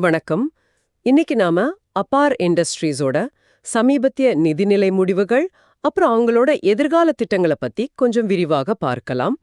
வணக்கம். இன்னைக்கு நாம அபார் இண்டஸ்ட்ரீஸோட சமீபத்திய நிதிநிலை முடிவுகள் அப்புறம் அவங்களோட எதிர்கால திட்டங்களை பத்தி கொஞ்சம் விரிவாக பார்க்கலாம்.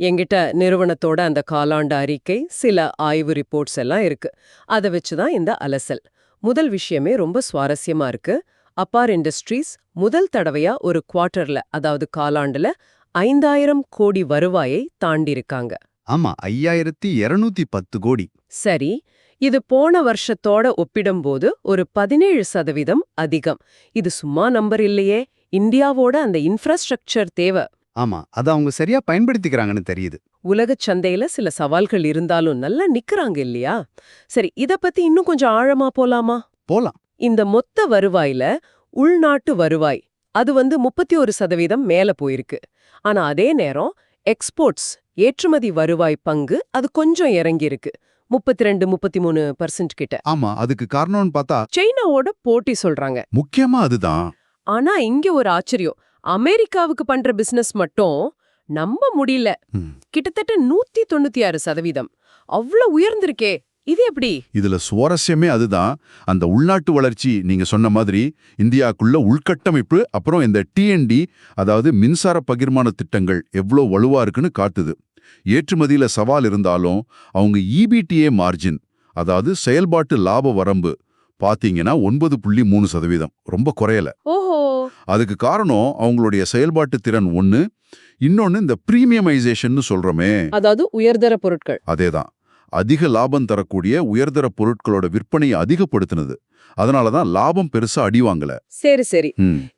எங்கிட்ட நிறுவனத்தோட அந்த காலாண்டு அறிக்கை சில ஆய்வு ரிப்போர்ட்ஸ் எல்லாம் இருக்கு. அதை வச்சு தான் இந்த அலசல். முதல் விஷயமே ரொம்ப சுவாரஸ்யமா இருக்கு. அப்பார் இண்டஸ்ட்ரீஸ் முதல் தடவையா ஒரு குவார்ட்டர்ல அதாவது காலாண்டுல ஐந்தாயிரம் கோடி வருவாயை தாண்டியிருக்காங்க. ஆமா ஐயாயிரத்தி இருநூத்தி பத்து கோடி. சரி இது போன வருஷத்தோட ஒப்பிடும்போது ஒரு பதினேழு சதவீதம் அதிகம். இது சும்மா நம்பர் இல்லையே. இந்தியாவோட அந்த இன்ஃப்ராஸ்ட்ரக்சர் தேவை. ஆமா அதை அவங்க சரியா பயன்படுத்திக்கிறாங்கன்னு தெரியுது. உலகச் சந்தையில சில சவால்கள் இருந்தாலும் நல்லா நிக்கறாங்க இல்லையா? சரி இத பத்தி இன்னும் கொஞ்சம் ஆழமா போலாமா? போலாம். இந்த மொத்த வருவாயில உள்நாட்டு வருவாய் அது வந்து முப்பத்தி ஒரு சதவீதம் மேல போயிருக்கு. ஆனா அதே நேரம் எக்ஸ்போர்ட்ஸ் ஏற்றுமதி வருவாய் பங்கு அது கொஞ்சம் இறங்கியிருக்கு. முப்பத்தி ரெண்டு முப்பத்தி மூணு பர்சன்ட் கிட்ட. ஆமா அதுக்கு காரணம்னு பார்த்தா சைனாவோட போட்டி சொல்றாங்க. முக்கியமா அதுதான். ஆனா இங்க ஒரு ஆச்சரியம். அமெரிக்காவுக்கு பண்ற பிசினஸ் மட்டும் நம்ப முடியல. கிட்டத்தட்ட நூத்தி தொண்ணூத்தி ஆறு சதவீதம். அவ்வளவு உயர்ந்திருக்கே. இது எப்படி? இதுல சுவாரஸ்யமே அதுதான். அந்த உள்நாட்டு வளர்ச்சி நீங்க சொன்ன மாதிரி இந்தியாக்குள்ள உள்கட்டமைப்பு அப்புறம் இந்த டிஎன்டி அதாவது மின்சார பகிர்மான திட்டங்கள் எவ்வளோ வலுவா இருக்குன்னு காட்டுது. ஏற்றுமதியில சவால் இருந்தாலும் அவங்க இபிடிஏ மார்ஜின் அதாவது செயல்பாட்டு லாப வரம்பு பாத்தீங்கன்னா ஒன்பது புள்ளி மூணு சதவீதம். ரொம்ப குறையல. ஓஹோ. அதுக்கு காரணம் அவங்களுடைய செயல்பாட்டு திறன் ஒண்ணு இன்னொன்னு இந்த பிரீமியமைசேஷன் சொல்றோமே. அதாவது உயர்தர பொருட்கள். அதேதான். அதிக லாபம் தரக்கூடிய உயர்தர பொருட்களோட விற்பனையை அதிகப்படுத்தினது. அதனால தான் லாபம் பெருசா அடி வாங்கல. சரி சரி.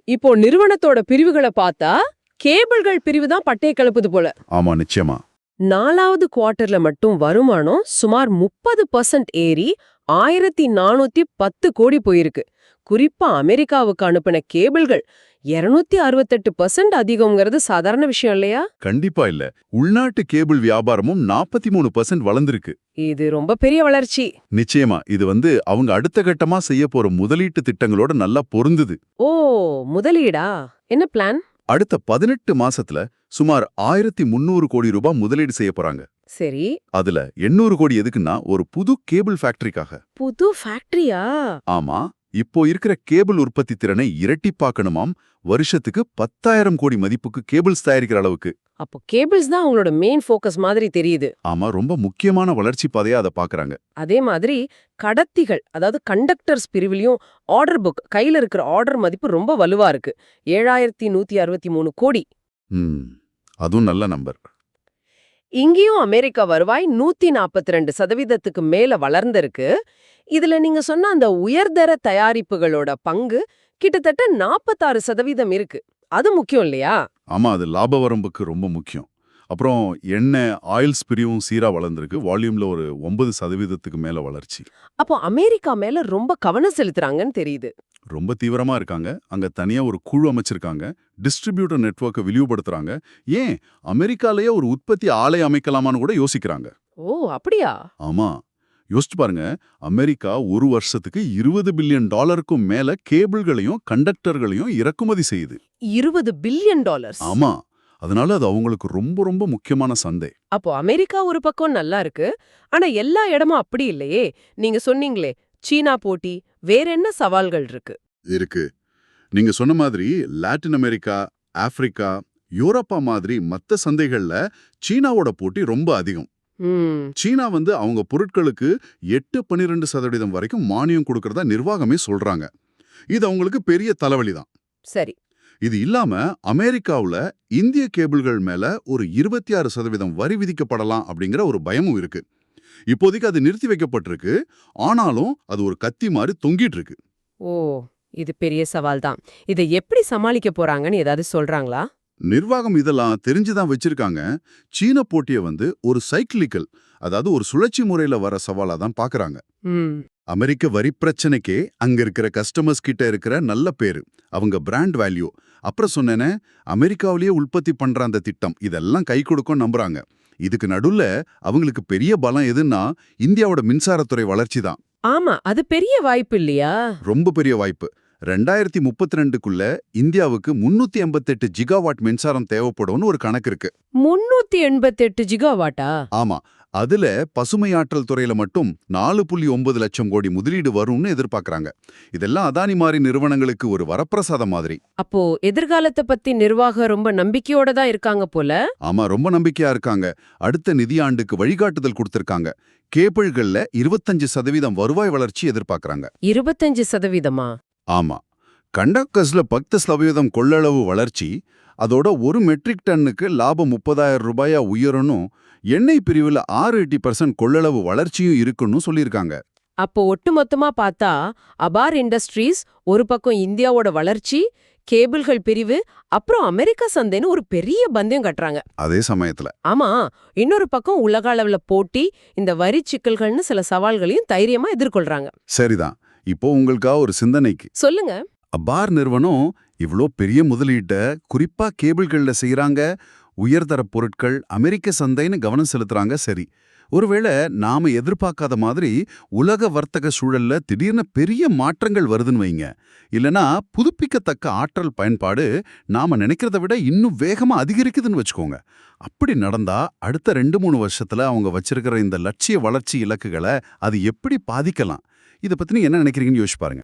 இப்போ நிறுவனத்தோட பிரிவுகளை பார்த்தா கேபிள்கள் பிரிவு தான் பட்டைய கிளப்புது போல. ஆமா நிச்சயமா. நாலாவது குவார்ட்டர்ல மட்டும் வருமானம் சுமார் முப்பது பர்சன்ட் ஏறி ஆயிரத்தி நானூத்தி பத்து கோடி போயிருக்கு. குறிப்பா அமெரிக்காவுக்கு அனுப்பின கேபிள்கள் 268% அறுபத்தெட்டு பர்சன்ட் அதிகம்ங்கிறது சாதாரண விஷயம் இல்லையா? கண்டிப்பா இல்ல. உள்நாட்டு கேபிள் வியாபாரமும் நாற்பத்தி மூணு பர்சன்ட் வளர்ந்திருக்கு. இது ரொம்ப பெரிய வளர்ச்சி. நிச்சயமா இது வந்து அவங்க அடுத்த கட்டமா செய்ய போற முதலீட்டு திட்டங்களோட நல்லா பொருந்துது. ஓ முதலீடா? என்ன பிளான்? அடுத்த பதினெட்டு மாசத்துல சுமார் ஆயிரத்தி முன்னூறு கோடி ரூபாய் முதலீடு செய்ய போறாங்க. சரி. அதுல எண்ணூறு கோடி எதுக்குன்னா ஒரு புது கேபிள் ஃபேக்டரிக்காக. புது ஃபேக்டரியா? ஆமா. இப்போ இருக்கிற கேபிள் உற்பத்தி திறனை இரட்டிப்பாக்கணுமாம். வருஷத்துக்கு பத்தாயிரம் கோடி மதிப்புக்கு கேபிள்ஸ் தயாரிக்கிற அளவுக்கு. அப்போ கேபிள்ஸ் தான் அவங்களோட மெயின் ஃபோக்கஸ் மாதிரி தெரியுது. ஆமா ரொம்ப முக்கியமான வளர்ச்சி பாதையா அதை பாக்குறாங்க. அதே மாதிரி கடத்திகள் அதாவது கண்டக்டர்ஸ் பிரிவிலையும் ஆர்டர் புக் கையில இருக்கிற ஆர்டர் மதிப்பு ரொம்ப வலுவா இருக்கு. ஏழாயிரத்தி நூத்தி அறுபத்தி மூணு கோடி. ம் அதுவும் நல்ல நம்பர். இங்கேயும் அமெரிக்கா வருவாய் நூத்தி நாற்பத்தி ரெண்டு சதவீதத்துக்கு மேல வளர்ந்திருக்கு. இதுல நீங்க சொன்ன அந்த உயர்தர தயாரிப்புகளோட பங்கு கிட்டத்தட்ட நாற்பத்தாறு சதவீதம் இருக்கு. அது முக்கியம் இல்லையா? ஆமா அது லாப வரம்புக்கு ரொம்ப முக்கியம். அப்புறம் எண்ணெய் ஆயில்ஸ் பிரிவும் சீரா வளர்ந்திருக்கு. வால்யூம்ல ஒரு ஒன்பது சதவீதத்துக்கு மேல வளர்ச்சி. அப்போ அமெரிக்கா மேல ரொம்ப கவனம் செலுத்துறாங்கன்னு தெரியுது. ரொம்ப தீவிரமா இருக்காங்க. அங்க தனியா ஒரு குழு அமைச்சிருக்காங்க. டிஸ்ட்ரிபியூட்டர் நெட்வொர்க்கை விரிவுபடுத்துறாங்க. ஏன்? அமெரிக்காலயே ஒரு உற்பத்தி ஆலை அமைக்கலாமான்னு கூட யோசிக்கிறாங்க. ஓ அப்படியா? ஆமா. யோசிச்சு பாருங்க. அமெரிக்கா ஒரு வருஷத்துக்கு இருபது பில்லியன் டாலருக்கும் மேல கேபிள்களையும் கண்டக்டர்களையும் இறக்குமதி செய்யுது. இருபது பில்லியன் டாலர்ஸ்? ஆமா. அதனால அது அவங்களுக்கு ரொம்ப ரொம்ப முக்கியமான சந்தை. அப்போ அமெரிக்கா ஒரு பக்கம் நல்லா இருக்கு. ஆனா எல்லா இடமும் அப்படி இல்லையே. நீங்க சொன்னீங்களே சீனா போட்டி வேற என்ன சவால்கள் இருக்கு? இருக்கு. நீங்க சொன்ன மாதிரி லாட்டின் அமெரிக்கா ஆப்பிரிக்கா யூரோப்பா மாதிரி மத்த சந்தைகள்ல சீனாவோட போட்டி ரொம்ப அதிகம். சீனா வந்து அவங்க பொருட்களுக்கு எட்டு பன்னிரெண்டு சதவீதம் வரைக்கும் மானியம் கொடுக்கறதா நிர்வாகமே சொல்றாங்க. இது அவங்களுக்கு பெரிய தலைவலி தான். சரி. இது இல்லாம அமெரிக்காவுல இந்திய கேபிள்கள் மேல ஒரு இருபத்தி ஆறு சதவீதம் வரி விதிக்கப்படலாம் அப்படிங்கிற ஒரு பயமும் இருக்கு. இப்போதைக்கு அது நிறுத்தி வைக்கப்பட்டிருக்கு. ஆனாலும் அது ஒரு கத்தி மாதிரி தொங்கிட்டு இருக்கு. ஓ இது பெரிய சவால் தான். இதை எப்படி சமாளிக்க போறாங்கன்னு ஏதாவது சொல்றாங்களா? நிர்வாகம் இதெல்லாம் தெரிஞ்சுதான் வச்சிருக்காங்க. சீன போட்டியை வந்து ஒரு சைக்கிளிக்கல் அதாவது ஒரு சுழற்சி முறையில வர சவாலா தான் பாக்குறாங்க. அமெரிக்க வரி பிரச்சனைக்கே அங்க இருக்கிற கஸ்டமர்ஸ் கிட்ட இருக்கிற நல்ல பேரு அவங்க பிராண்ட் வேல்யூ அப்புறம் சொன்னேனே அமெரிக்காவிலேயே உற்பத்தி பண்ற அந்த திட்டம் இதெல்லாம் கை கொடுக்கும் நம்புறாங்க. இதுக்கு நடுவுல அவங்களுக்கு பெரிய பலம் எதுன்னா இந்தியாவோட மின்சாரத்துறை வளர்ச்சி தான். ஆமா அது பெரிய வாய்ப்பு இல்லையா? ரொம்ப பெரிய வாய்ப்பு. ரெண்டாயிரத்தி முப்பத்தி ரெண்டுக்குள்ள இந்தியாவுக்கு முன்னூத்தி எண்பத்தெட்டு ஜிகாவாட் மின்சாரம் தேவைப்படும்னு ஒரு கணக்கு இருக்கு. முன்னூத்தி எண்பத்தெட்டு ஜிகாவாட்டா ஆமா. அதுல பசுமையாற்றல் துறையில மட்டும் நாலு புள்ளி ஒன்பது லட்சம் கோடி முதலீடு வரும்னு எதிர்பார்க்கறாங்க. இதெல்லாம் அதானி மாதிரி நிறுவனங்களுக்கு ஒரு வரப்பிரசாதம் மாதிரி. அப்போ எதிர்காலத்தை பத்தி நிர்வாகம் ரொம்ப நம்பிக்கையோட தான் இருக்காங்க போல? ஆமா ரொம்ப நம்பிக்கையா இருக்காங்க. அடுத்த நிதியாண்டுக்கு வழிகாட்டுதல் கொடுத்திருக்காங்க. கேபிள்கள்ல இருபத்தஞ்சு சதவீதம் வருவாய் வளர்ச்சி எதிர்பார்க்கறாங்க. இருபத்தஞ்சு சதவீதமா? ஆமா. கண்டக்டர்ஸ்ல பத்து சதவீதம் கொள்ளளவு வளர்ச்சி அதோட ஒரு மெட்ரிக் டன்னுக்கு லாபம் முப்பதாயிரம் ரூபாயா உயரணும் எண்ணெய் பிரிவுல ஆறு எட்டி பர்சன்ட் கொள்ளளவு வளர்ச்சியும் இருக்குன்னு சொல்லியிருக்காங்க. அப்போ ஒட்டுமொத்தமா பார்த்தா அபார் இண்டஸ்ட்ரீஸ் ஒரு பக்கம் இந்தியாவோட வளர்ச்சி கேபிள்கள் பிரிவு அப்புறம் அமெரிக்கா சந்தைன்னு ஒரு பெரிய பந்தயம் கட்டுறாங்க. அதே சமயத்துல. ஆமா இன்னொரு பக்கம் உலக அளவுல போட்டி இந்த வரி சிக்கல்கள்னு சில சவால்களையும் தைரியமா எதிர்கொள்றாங்க. சரிதான். இப்போ உங்களுக்காக ஒரு சிந்தனைக்கு. சொல்லுங்க. அபார் நிறுவனம் இவ்ளோ பெரிய முதலீட்ட குறிப்பா கேபிள்கள்ல செய்யறாங்க உயர்தர பொருட்கள் அமெரிக்க சந்தைன்னு கவனம் செலுத்துறாங்க சரி. ஒருவேளை நாம எதிர்பார்க்காத மாதிரி உலக வர்த்தக சூழல்ல திடீர்னு பெரிய மாற்றங்கள் வருதுன்னு வைங்க. இல்லனா புதுப்பிக்கத்தக்க ஆற்றல் பயன்பாடு நாம நினைக்கிறத விட இன்னும் வேகமா அதிகரிக்குதுன்னு வச்சுக்கோங்க. அப்படி நடந்தா அடுத்த ரெண்டு மூணு வருஷத்துல அவங்க வச்சிருக்கிற இந்த லட்சிய வளர்ச்சி இலக்குகளை அது எப்படி பாதிக்கலாம்? இதை பத்தி நீங்கள் என்ன நினைக்கிறீங்கன்னு யோசிச்சு பாருங்க.